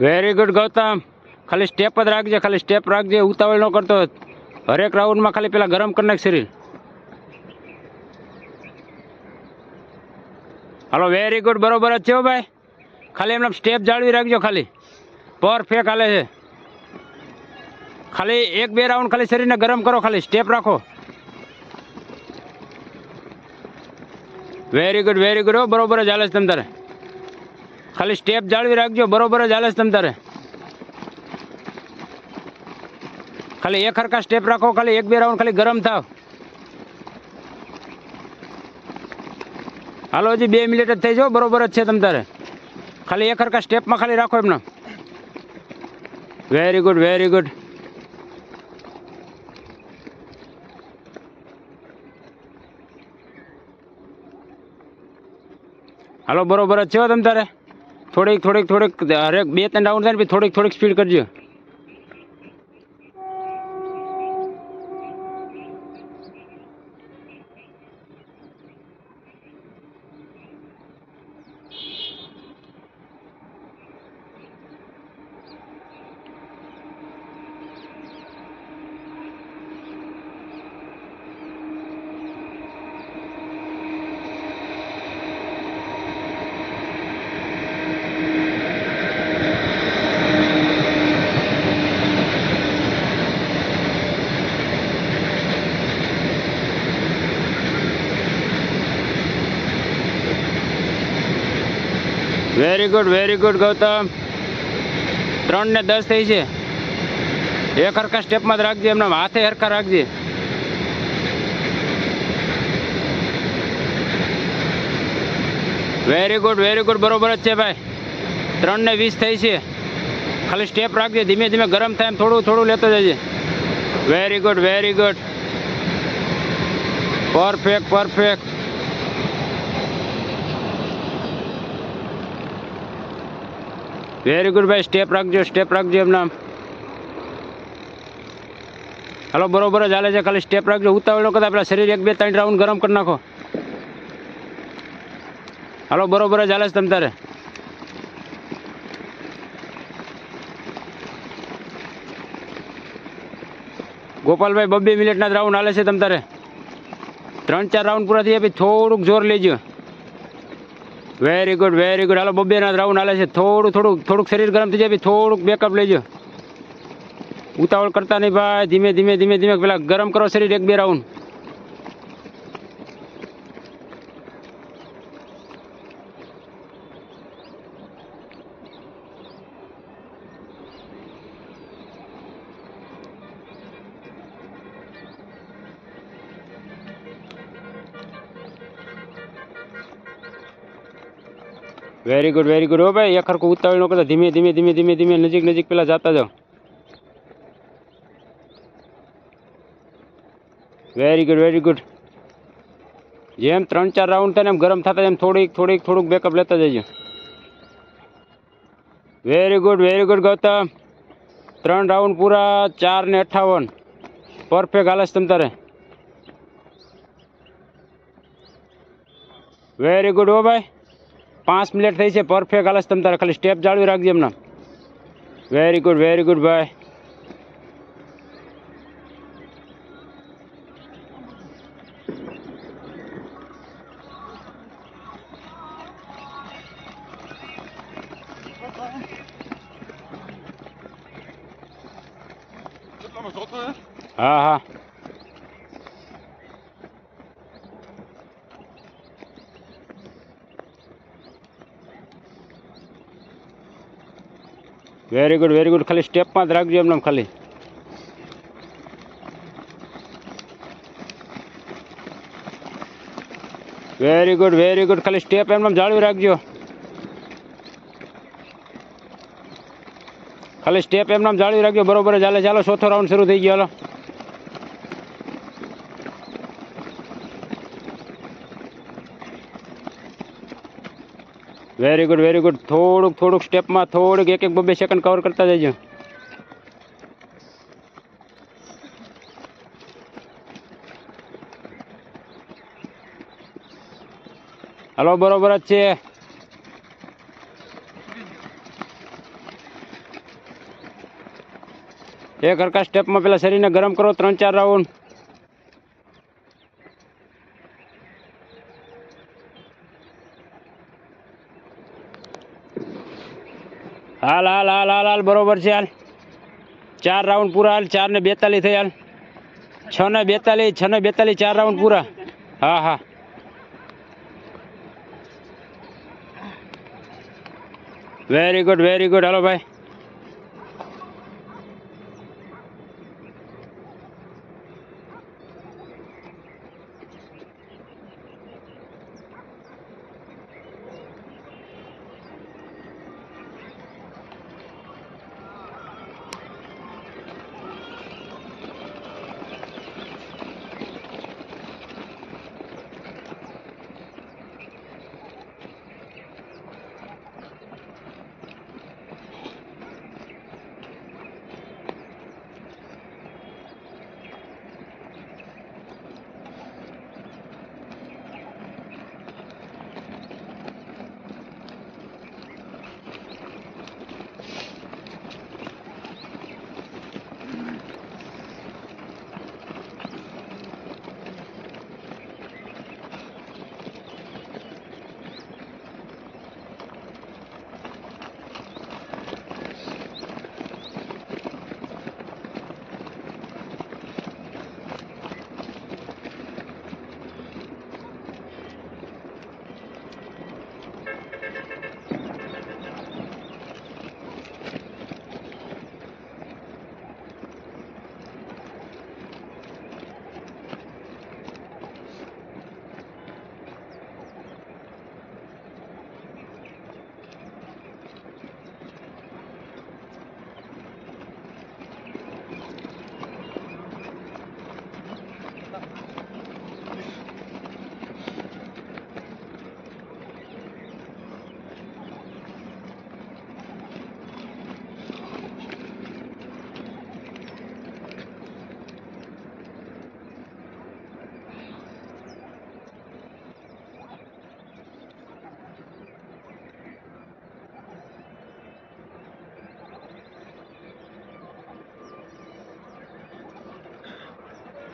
Very good Gautam ખાલી step જ રાખજે, ખાલી સ્ટેપ રાખજે, ઉતાવળ ન કરતો હરેક રાઉન્ડમાં ખાલી પેલા ગરમ કરી નાખ શરીર. હાલો વેરી ગુડ બરોબર જ છે ભાઈ. ખાલી એમને સ્ટેપ જાળવી રાખજો ખાલી. પરફેક્ટ હાલે છે. ખાલી એક બે રાઉન્ડ ખાલી શરીરને ગરમ કરો, ખાલી સ્ટેપ રાખો. વેરી ગુડ વેરી ગુડ બરોબર જ હાલે છે તમ તારે. ખાલી સ્ટેપ જાળવી રાખજો, બરોબર જ હાલે તમ તારે. ખાલી એક હરખા સ્ટેપ રાખો, ખાલી એક બે રાઉન્ડ ખાલી ગરમ થાવ. હાલો, હજી બે મિનિટ જ થઈ જાઓ બરોબર જ છે તમ તારે. ખાલી એક હરખા સ્ટેપમાં ખાલી રાખો એમને. વેરી ગુડ વેરી ગુડ હાલો, બરોબર જ છે તમ તારે. થોડીક થોડીક થોડીક હરેક બે ત્રણ રાઉન્ડ થાય ને પછી થોડીક થોડીક સ્પીડ કરજો. Very good very good Gautam. ત્રણ ને દસ થઈ છે. એક હરખા સ્ટેપમાં જ રાખજે, એમના હાથે હરખા રાખજે. વેરી ગુડ વેરી ગુડ બરોબર જ છે ભાઈ. ત્રણ ને વીસ થઈ છે. ખાલી સ્ટેપ રાખજે, ધીમે ધીમે ગરમ થાય એમ થોડું થોડું લેતો જજે. Very good very good perfect perfect very good ભાઈ. સ્ટેપ રાખજો સ્ટેપ રાખજો એમના. હાલો, બરોબર જ હાલે છે. ખાલી સ્ટેપ રાખજો. ઉતાવળો કરતા. પેલા શરીર એક, બે, ત્રણ રાઉન્ડ ગરમ કરી નાખો. હાલો, બરોબર જ હાલે છે તમ તારે. ગોપાલભાઈ બબ્બે મિનિટના જ રાઉન્ડ હાલે છે તમ તારે. ત્રણ, ચાર રાઉન્ડ પૂરા થઈ પછી થોડુંક જોર લેજો. વેરી ગુડ વેરી ગુડ હાલો બબ્બે ના રાઉન્ડ હાલે છે. થોડું થોડું, થોડુંક શરીર ગરમ થઈ જાય ભાઈ થોડુંક બેકઅપ લેજો. ઉતાવળ કરતા નહીં ભાઈ. ધીમે ધીમે ધીમે ધીમે. પેલા ગરમ કરો શરીર એક, બે round. Very good very good હો ભાઈ, એક હરખું ઉતાવળ ન કરતા. ધીમે ધીમે ધીમે ધીમે ધીમે, નજીક નજીક પેલા જતા જાઓ. વેરી ગુડ વેરી ગુડ જેમ ત્રણ, ચાર રાઉન્ડ થાય એમ ગરમ થતા એમ થોડીક થોડીક, થોડુંક બેકઅપ લેતા જજો. Very good very good Gautam. ત્રણ રાઉન્ડ પૂરા ચાર ને અઠ્ઠાવન પરફેક્ટ હાલસ તમ તારે. વેરી ગુડ હો ભાઈ. પાંચ મિનિટ થઈ છે પરફેક્ટ હાલસ તમ તારે ખાલી સ્ટેપ જાળવી રાખજે એમના. વેરી ગુડ વેરી ગુડ ભાઈ. હા હા. વેરી ગુડ વેરી ગુડ ખાલી સ્ટેપમાં જ રાખજો એમને ખાલી. વેરી ગુડ વેરી ગુડ ખાલી સ્ટેપ એમને જાળવી રાખજો. ખાલી સ્ટેપ એમને જાળવી રાખજો. બરોબર ચાલે ચાલો, ચોથો રાઉન્ડ શરૂ થઈ ગયો. હાલો. વેરી ગુડ વેરી ગુડ થોડુંક થોડુંક સ્ટેપમાં થોડુંક એક એક બબે સેકન્ડ કવર કરતા જજો. હલો બરોબર જ છે. એક હરકા સ્ટેપમાં પેલા શરીરને ગરમ કરો ત્રણ ચાર રાઉન્ડ હાલ હાલ હાલ હાલ હાલ, બરોબર છે, હાલ. ચાર રાઉન્ડ પૂરા, હાલ, ચાર ને બેતાલીસ થઈ, હાલ. છ ને બેતાલીસ, છ ને બેતાલીસ, ચાર રાઉન્ડ પૂરા. હા હા. વેરી ગુડ વેરી ગુડ હાલો ભાઈ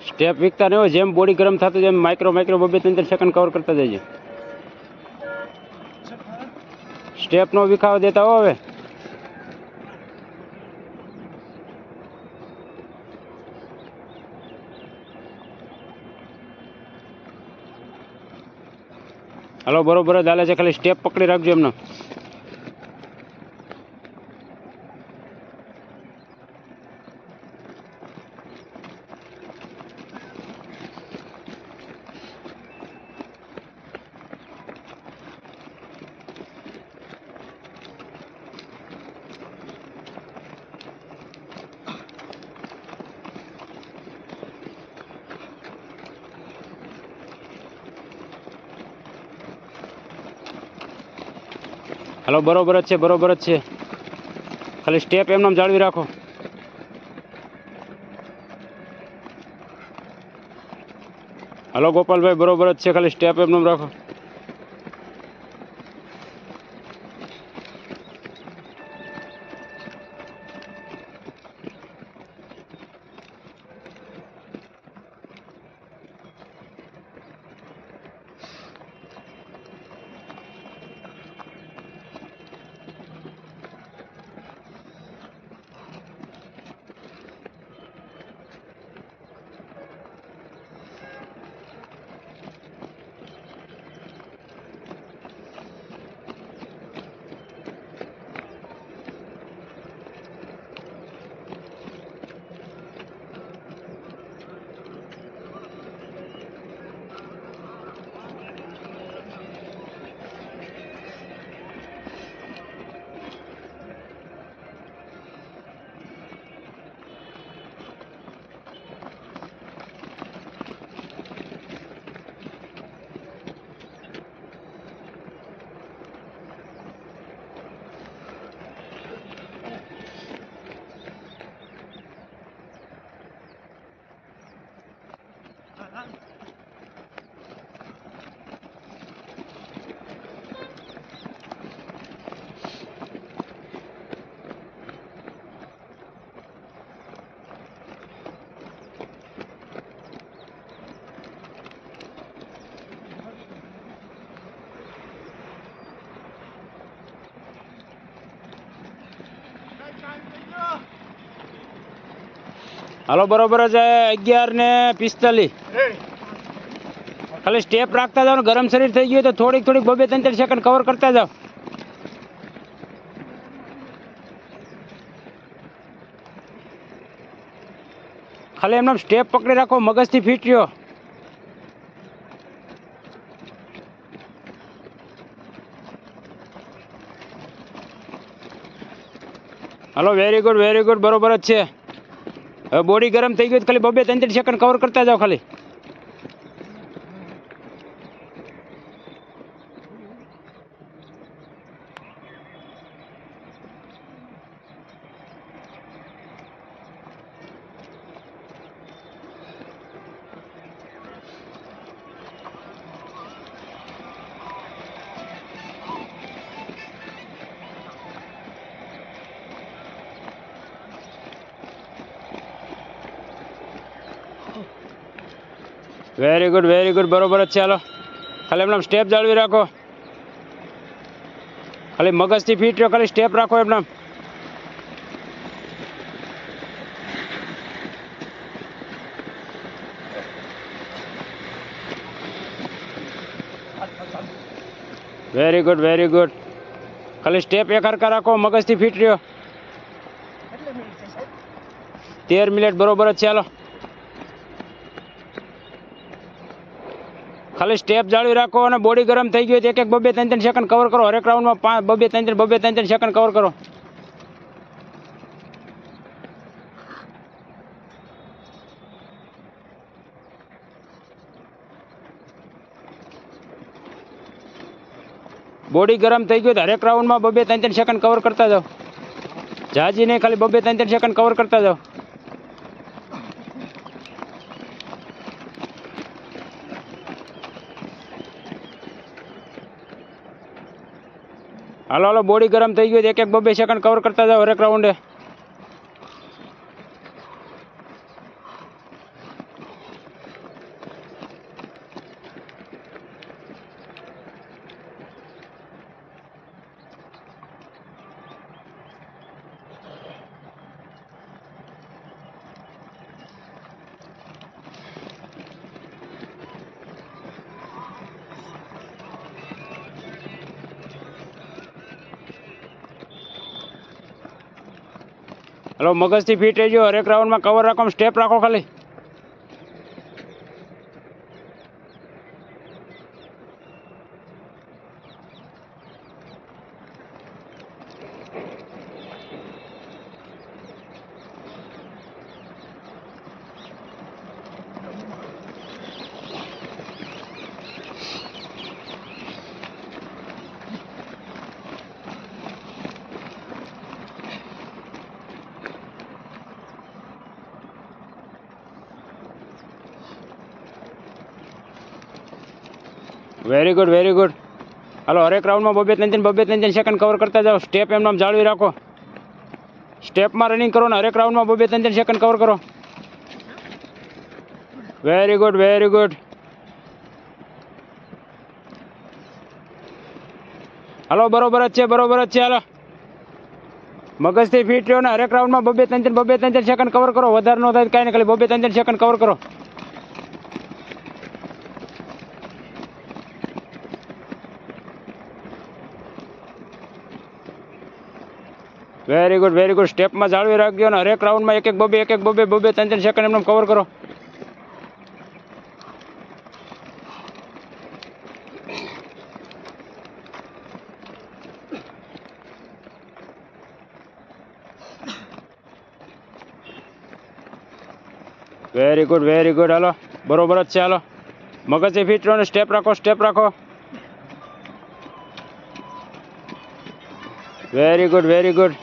સ્ટેપ વીકતા નહીં જેમ બોડી ગરમ થતું જેમ માઇક્રો માઇક્રો બબે ત્રણ ત્રણ સેકન્ડ કવર કરતા જઈએ. સ્ટેપનો વિખાવ દેતા હો હવે. હલો, બરોબર જ હાલે છે, ખાલી સ્ટેપ પકડી રાખજો એમનો. હલો, બરોબર જ છે, બરોબર જ છે. ખાલી સ્ટેપ એમને એમ જાળવી રાખો. હલો, ગોપાલભાઈ, બરોબર જ છે, ખાલી સ્ટેપ એમને રાખો. હાલો, બરોબર છે, અગિયાર ને પિસ્તાલીસ. ખાલી સ્ટેપ રાખતા જાઓ ગરમ શરીર થઈ ગયું તો થોડીક થોડીક બબે ત્રણ ત્રણ સેકન્ડ કવર કરતા જાઓ. ખાલી એમને સ્ટેપ પકડી રાખો, મગજથી ફિટ રહ્યો. હલો વેરી ગુડ વેરી ગુડ બરોબર જ છે. બોડી ગરમ થઈ તો ખાલી બબે ત્રણ ત્રણ સેકન્ડ કવર કરતા જાઓ ખાલી. વેરી ગુડ વેરી ગુડ બરોબર જ હાલો. ખાલી એમને સ્ટેપ જાળવી રાખો. ખાલી મગજથી ફિટ રહ્યો, ખાલી સ્ટેપ રાખો એમને વેરી ગુડ વેરી ગુડ ખાલી સ્ટેપ એક હરખા રાખો, મગજથી ફિટ રહ્યો. તેર મિનિટ બરોબર જ છે. ખાલી સ્ટેપ જાળવી રાખો અને બોડી ગરમ થઈ ગઈ હોય એક એક બબે ત્રણ ત્રણ સેકન્ડ કવર કરો. હરેક રાઉન્ડમાં પાંચ, બબે ત્રણ ત્રણ બબે ત્રણ ત્રણ સેકન્ડ કવર કરો. બોડી ગરમ થઈ ગયું હરેક રાઉન્ડમાં બબે ત્રણ ત્રણ સેકન્ડ કવર કરતા જાઓ. જાજી નહીં, ખાલી બબે ત્રણ ત્રણ સેકન્ડ કવર કરતા જાઓ. હાલો હાલો, બોડી ગરમ થઈ ગયું એક એક બબે સેકન્ડ કવર કરતા જાઓ હરેક રાઉન્ડે હલો મગજથી ફિટ રહેજો. હરેક રાઉન્ડમાં કવર રાખો સ્ટેપ રાખો ખાલી. વેરી ગુડ વેરી ગુડ હાલો, હરેક રાઉન્ડમાં બબે ત્રણ ત્રણ, બબે ત્રણ ત્રણ સેકન્ડ કવર કરતા જાઓ. સ્ટેપ એમ નામ જાળવી રાખો. સ્ટેપમાં રનિંગ કરો ને હરેક રાઉન્ડમાં બબે ત્રણ ત્રણ સેકન્ડ કવર કરો. વેરી ગુડ વેરી ગુડ હાલો, બરોબર જ છે, બરોબર જ છે, હાલો. મગજથી ફિટ રહ્યો ને, હરેક રાઉન્ડમાં બબે ત્રણ ત્રણ, બબે ત્રણ ત્રણ સેકન્ડ કવર કરો. વધારે ન થાય કાંઈ નહીં, ખાલી બબે ત્રણ ત્રણ સેકન્ડ કવર કરો. વેરી ગુડ વેરી ગુડ સ્ટેપમાં જાળવી રાખજો અને હરેક રાઉન્ડમાં એક એક બબે એક એક બબે બબે ત્રણ ત્રણ સેકન્ડ એમને કવર કરો. વેરી ગુડ વેરી ગુડ હાલો, બરોબર જ છે, હાલો. મગજથી ફિટ રહો સ્ટેપ રાખો સ્ટેપ રાખો. Very good very good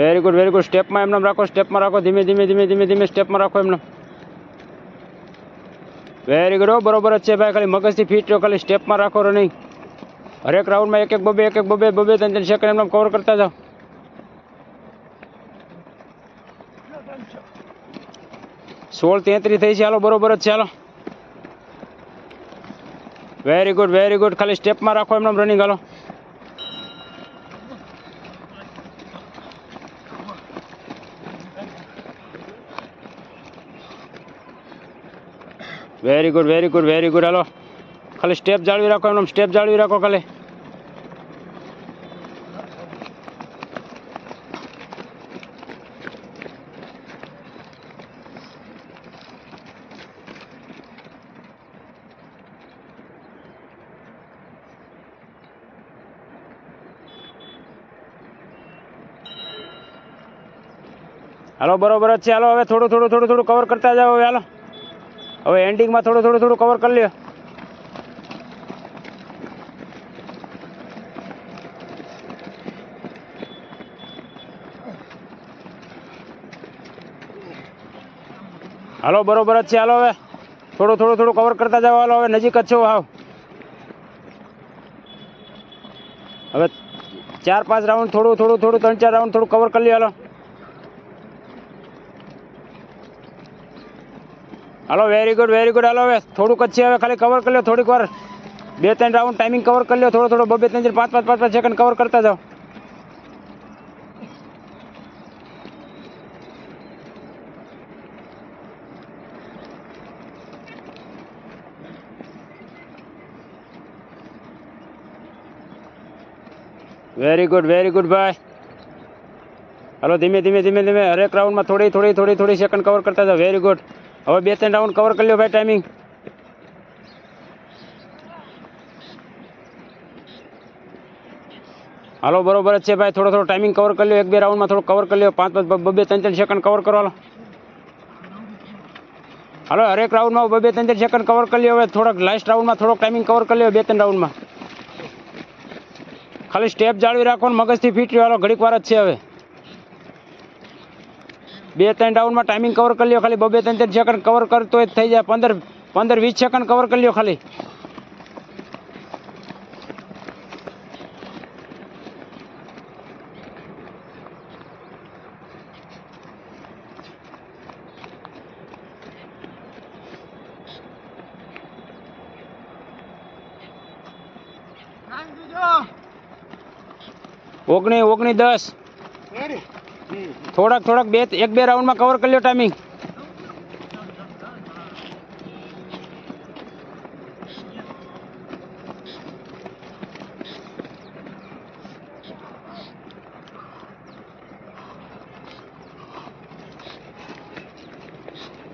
very good very good સ્ટેપમાં એમને રાખો સ્ટેપમાં રાખો. ધીમે ધીમે ધીમે ધીમે ધીમે સ્ટેપમાં રાખો એમને વેરી ગુડ બરોબર જ છે ભાઈ. ખાલી મગજથી ફિટ રહ્યો ખાલી સ્ટેપમાં રાખો રનિંગ હરેક રાઉન્ડમાં એક એક બબે એક એક બબે બબે ત્રણ ત્રણ સેકન્ડ એમને કવર કરતા જાઓ. સોળ તેત્રીસ થઈ છે. હાલો, બરોબર જ છે. હાલો. વેરી ગુડ વેરી ગુડ ખાલી સ્ટેપમાં રાખો એમને રનિંગ હાલો. Very good very good very good હાલો ખાલી સ્ટેપ જાળવી રાખો એમને સ્ટેપ જાળવી રાખો ખાલી. હાલો, બરોબર જ છે. હાલો, હવે થોડું થોડું થોડું થોડું કવર કરતા જાઓ, હવે હાલો. હવે એન્ડિંગમાં થોડું થોડું થોડું કવર કરી લ્યો. હાલો, બરોબર જ છે. હાલો હવે. થોડું થોડું થોડું કવર કરતા જાઓ. હાલો, હવે નજીક જ છો. હાવ. હવે ચાર પાંચ રાઉન્ડ થોડું થોડું થોડું, ત્રણ ચાર રાઉન્ડ થોડું કવર કરી લ્યો. હાલો. હાલો વેરી ગુડ વેરી ગુડ હલો હવે થોડુંક જ છે હવે. ખાલી કવર કરી લો. થોડીક વાર બે, ત્રણ રાઉન્ડ ટાઈમિંગ કવર કરી લો. થોડો થોડો બબે ત્રણ, ચાર, પાંચ પાંચ પાંચ પાંચ સેકન્ડ કવર કરતા જાઓ. વેરી ગુડ વેરી ગુડ ભાઈ હલો ધીમે ધીમે ધીમે ધીમે. હરેક રાઉન્ડમાં થોડી થોડી થોડી થોડી સેકન્ડ કવર કરતા જાઓ. વેરી ગુડ હવે બે ત્રણ રાઉન્ડ કવર કરી લ્યો ભાઈ ટાઈમિંગ હાલો, બરોબર જ છે ભાઈ. થોડો થોડો ટાઈમિંગ કવર કરી લ્યો. એક બે રાઉન્ડમાં થોડો કવર કરી લ્યો. પાંચ પાંચ બબે ત્રણ ત્રણ સેકન્ડ કવર કરો, હાલો. હાલો, હરેક રાઉન્ડમાં બબે ત્રણ ત્રણ સેકન્ડ કવર કરી લ્યો. હવે થોડોક લાસ્ટ રાઉન્ડમાં થોડોક ટાઈમિંગ કવર કરી લ્યો, બે ત્રણ રાઉન્ડમાં ખાલી સ્ટેપ જાળવી રાખો ને મગજથી ફિટ રહ્યો. હાલો, ઘડીક વાર જ છે હવે. બે ત્રણ રાઉન્ડમાં ટાઈમિંગ કવર કરી લો ખાલી. બબે ત્રણ ત્રણ સેકન્ડ કવર કરતો જ થઈ જાય. પંદર પંદર વીસ સેકન્ડ કવર કરી લો ખાલી. ઓગણી ઓગણી દસ. થોડાક થોડાક બે, એક, બે રાઉન્ડમાં કવર કરી લો timing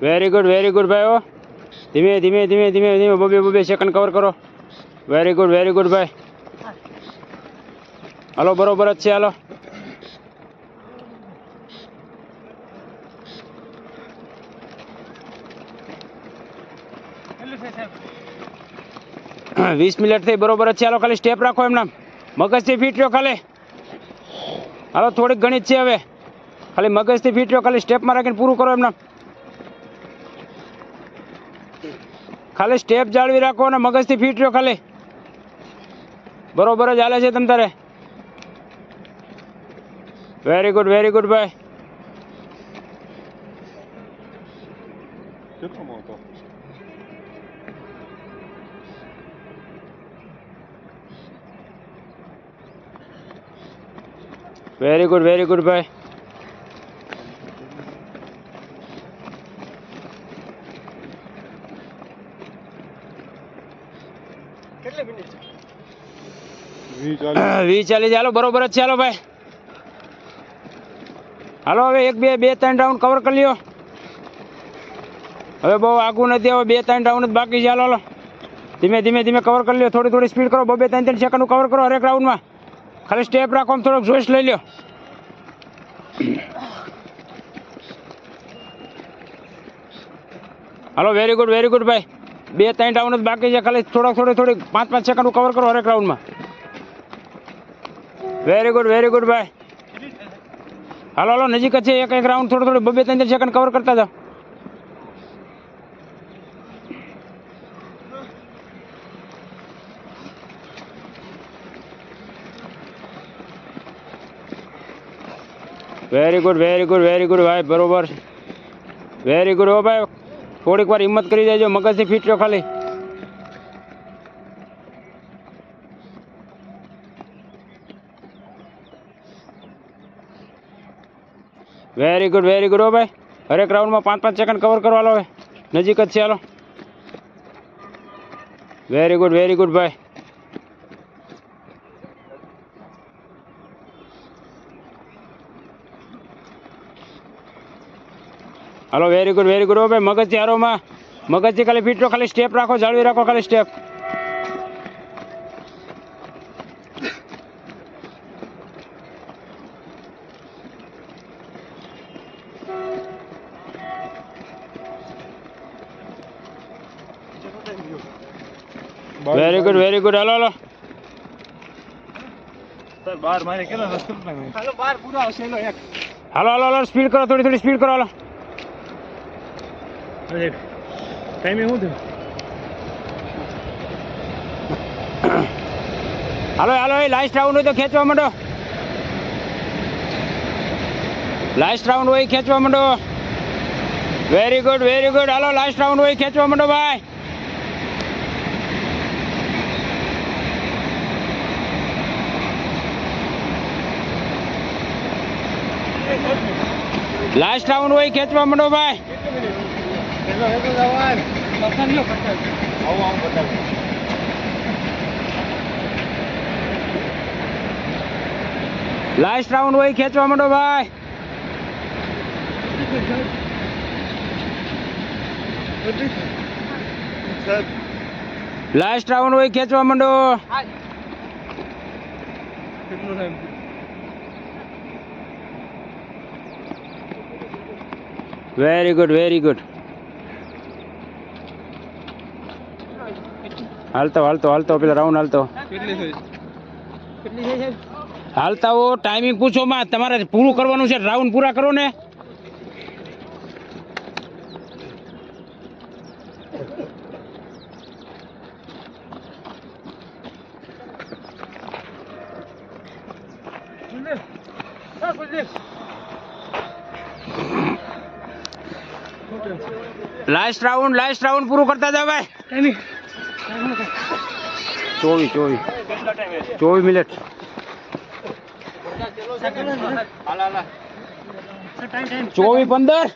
very good very good ભાઈઓ. ધીમે ધીમે ધીમે ધીમે ધીમે, બબે બબે સેકન્ડ કવર કરો. વેરી ગુડ વેરી ગુડ ભાઈ. હલો, બરોબર જ છે, હાલો. વીસ મિનિટ થઈ, બરોબર છે. હાલો, ખાલી સ્ટેપ રાખો એમના. મગજથી ફીટ રહ્યો ખાલી. હાલો, થોડીક ઘણી છે હવે. ખાલી મગજથી ફીટ રહ્યો, ખાલી સ્ટેપમાં રાખીને પૂરું કરો એમના. ખાલી સ્ટેપ જાળવી રાખો અને મગજથી ફીટ રહ્યો ખાલી. બરોબર જ હાલે છે તમ તારે. વેરી ગુડ વેરી ગુડ ભાઈ. વેરી ગુડ વેરી ગુડ ભાઈ વી ચાલીસ ચાલી ચાલો બરોબર જ છે. હાલો ભાઈ. હાલો હવે એક બે બે ત્રણ રાઉન્ડ કવર કરી લ્યો. હવે બહુ આગું નથી હવે બે ત્રણ રાઉન્ડ જ બાકી ચાલો હાલો હાલો. ધીમે ધીમે ધીમે કવર કરી લ્યો. થોડી થોડી સ્પીડ કરો. બે ત્રણ ત્રણ સેકન્ડનું કવર કરો હરેક રાઉન્ડમાં ખાલી સ્ટેપ રાખો થોડોક જોઈશ, લઈ લ્યો. હાલો વેરી ગુડ વેરી ગુડ ભાઈ. બે, ત્રણ રાઉન્ડ જ બાકી છે, ખાલી થોડોક, થોડી થોડી પાંચ પાંચ સેકન્ડ કવર કરો હરેક રાઉન્ડમાં વેરી ગુડ વેરી ગુડ ભાઈ. હાલો હાલો, નજીક જ છે, એક એક રાઉન્ડ થોડો, થોડું બબે ત્રણ સેકન્ડ કવર કરતા જાઓ. Very good very good very good ભાઈ, બરોબર. વેરી ગુડ હો ભાઈ. થોડીક વાર હિંમત કરી દેજો, મગજથી ફિટ રહ્યો ખાલી. વેરી ગુડ વેરી ગુડ હો ભાઈ. હરેક રાઉન્ડમાં પાંચ પાંચ સેકન્ડ કવર કરવા હવે. નજીક જ છે, હાલો. વેરી ગુડ વેરી ગુડ ભાઈ. હાલો વેરી ગુડ વેરી ગુડ ભાઈ મગજથી હારોમાં મગજથી ખાલી ફિટ રહો ખાલી સ્ટેપ રાખો જાળવી રાખો ખાલી step very good very good હાલો હાલો હાલો હાલો હાલો સ્પીડ કરો થોડી થોડી સ્પીડ કરો હાલો. ટાઈમિંગ શું થયું હાલો હાલો એ લાસ્ટ રાઉન્ડ હોય તો ખેંચવા માંડો લાસ્ટ રાઉન્ડ હોય ખેંચવા માંડો વેરી ગુડ વેરી ગુડ હાલો લાસ્ટ રાઉન્ડ હોય ખેંચવા માંડો ભાઈ લાસ્ટ રાઉન્ડ હોય ખેંચવા માંડો ભાઈ એટલો એટલો જવાન પસંદ લ્યો પસંદ. આવું આવું બતાવું. લાસ્ટ રાઉન્ડ હોય ખેંચવા માંડો ભાઈ. લાસ્ટ રાઉન્ડ હોય ખેંચવા માંડો. કેટલો time very good very good હાલતો હાલતો હાલતો, પેલા રાઉન્ડ હાલતો. હાલતા હો ટાઈમિંગ પૂછો માં, તમારે પૂરું કરવાનું છે, રાઉન્ડ પૂરા કરો ને. લાસ્ટ રાઉન્ડ લાસ્ટ રાઉન્ડ પૂરું કરતા જાવ ભાઈ. ચોવીસ ચોવીસ. ચોવીસ મિનિટ. ચોવીસ પંદર.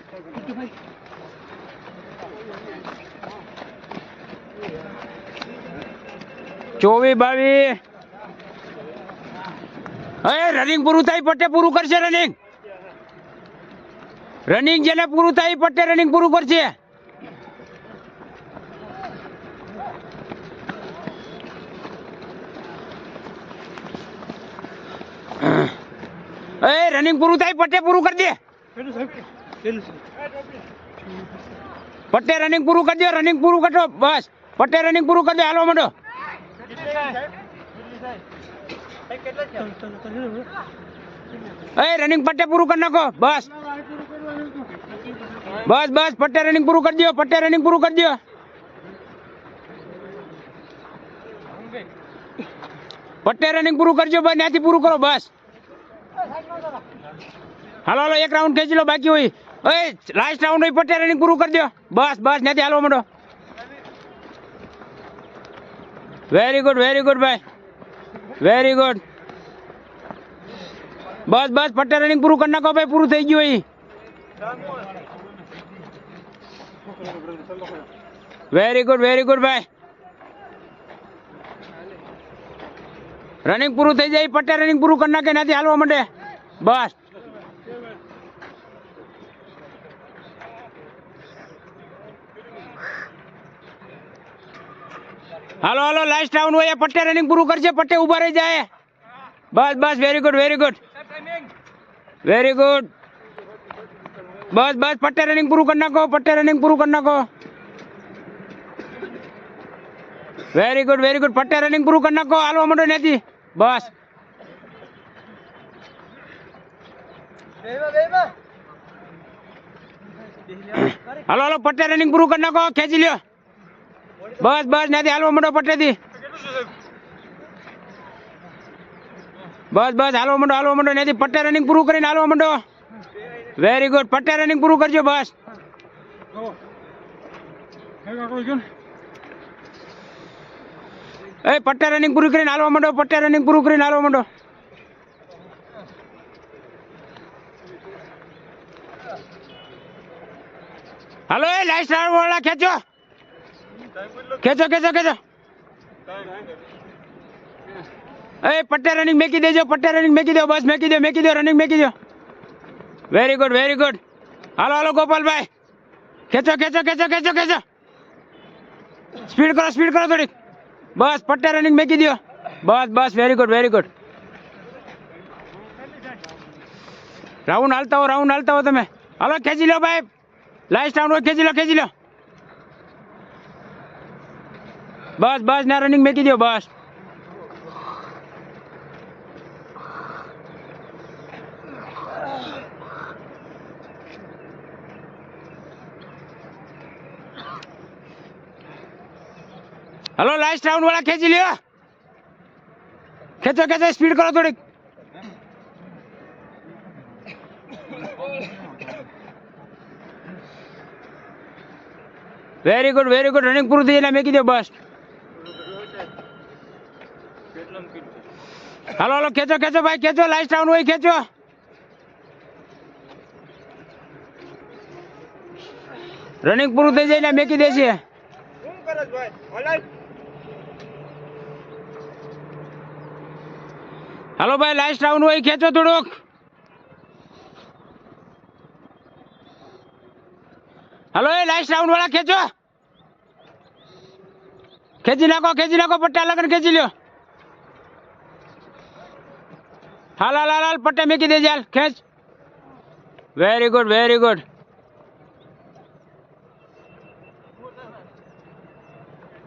ચોવીસ બાવીસ. હવે રનિંગ પૂરું થાય, પટ્ટે પૂરું કરશે રનિંગ રનિંગ જેને પૂરું થાય પટે રનિંગ પૂરું કરશે. એ રનિંગ પૂરું થાય પટ્ટે પૂરું કરી દે. પટ્ટે રનિંગ પૂરું કરી દે રનિંગ પૂરું કરજો બસ. પટ્ટે રનિંગ પૂરું કરી દે હાલો મંડો. એ રનિંગ પટ્ટે પૂરું કરી નાખો બસ. બસ બસ પટ્ટે રનિંગ પૂરું કરી દો પટ્ટે રનિંગ પૂરું કરી દો. પટ્ટે રનિંગ પૂરું કરજો બસ ત્યાંથી પૂરું કરો બસ. હાલો હાલો, એક રાઉન્ડ ખેંચી લો, બાકી હોય. ઓય લાસ્ટ રાઉન્ડ હોય, પટેલ રનિંગ પૂરું કરી દો. બસ બસ નથી હાલો માંડો. વેરી ગુડ વેરી ગુડ ભાઈ. વેરી ગુડ બસ બસ, પટેલ રનિંગ પૂરું કરી નાખો, ભાઈ, પૂરું થઈ ગયું અહીં વેરી ગુડ વેરી ગુડ ભાઈ. રનિંગ પૂરું થઈ જાય, પટેલ રનિંગ પૂરું કરી નાખે નથી હાલવા માંડે. બસ. હાલો હાલો લાસ્ટ રાઉન્ડ હોય પટ્ટે રનિંગ પૂરું કરશે પટ્ટે ઊભા રહી જાય. બસ બસ very good very good very good બસ બસ પટ્ટે રનિંગ પૂરું કરી નાખો પટ્ટે રનિંગ પૂરું કરી નાખો. વેરી ગુડ વેરી ગુડ પટ્ટે રનિંગ પૂરું કરી નાખો હાલવા માંડો નથી બસ. હાલો હાલો પટ્ટે રનિંગ પૂરું કરી નાખો ખેંચી લ્યો. બસ બસ નથી હાલવા મંડો પટ્ટેથી બસ બસ, હાલવા મંડો, હાલવા માંડો નથી પટ્ટે રનિંગ પૂરું કરીને હાલવા માંડો. વેરી ગુડ પટ્ટે રનિંગ પૂરું કરજો, બસ. એ, પટ્ટે રનિંગ પૂરું કરીને હાલવા માંડો, પટ્ટે રનિંગ પૂરું કરીને હાલવા માંડો. હાલો, એ, લાઈટ વાળા ખેંચો. ખેંચો ખેંચો ખેંચો એ, પટ્ટે રનિંગ મેકી દેજો, પટ્ટે રનિંગ મેકી દો, બસ મેકી દો મેકી દો રનિંગ મેકી દો. વેરી ગુડ વેરી ગુડ હાલો હાલો, ગોપાલભાઈ. ખેંચો ખેંચો ખેંચો ખેંચો ખેંચો. સ્પીડ કરો સ્પીડ કરો થોડીક. બસ, પટ્ટે રનિંગ મેકી દો. બસ બસ very good very good round હાલતા હો રાઉન્ડ હાલતા હો તમે. હાલો, ખેંચી લો ભાઈ. લાસ્ટ રાઉન્ડ ખેંચી લો ખેંચી લો. બસ બસ, ના રનિંગ મેકી દો બસ. હલો લાસ્ટ રાઉન્ડ વાળા ખેંચી લ્યો. ખેંચો ખેંચો સ્પીડ કરો થોડીક. Very good very good running પૂરું થઈ જાય મેકી દો બસ. હાલો હાલો, ખેંચો ખેંચો ભાઈ, ખેંચો લાસ્ટ રાઉન્ડ હોય, ખેંચો. રનિંગ પૂરું થઈ જાય ને, મેકી દેશે હાલો ભાઈ લાસ્ટ રાઉન્ડ હોય, ખેંચો થોડુંક. હાલો, એ લાસ્ટ રાઉન્ડ વાળા ખેંચો. ખેંચી નાખો ખેંચી નાખો, પટ્ટા લગન ખેંચી લ્યો હાલ હાલ હાલ હાલ પટ્ટે મૂકી દેજે હાલ ખેંચ. Very good very good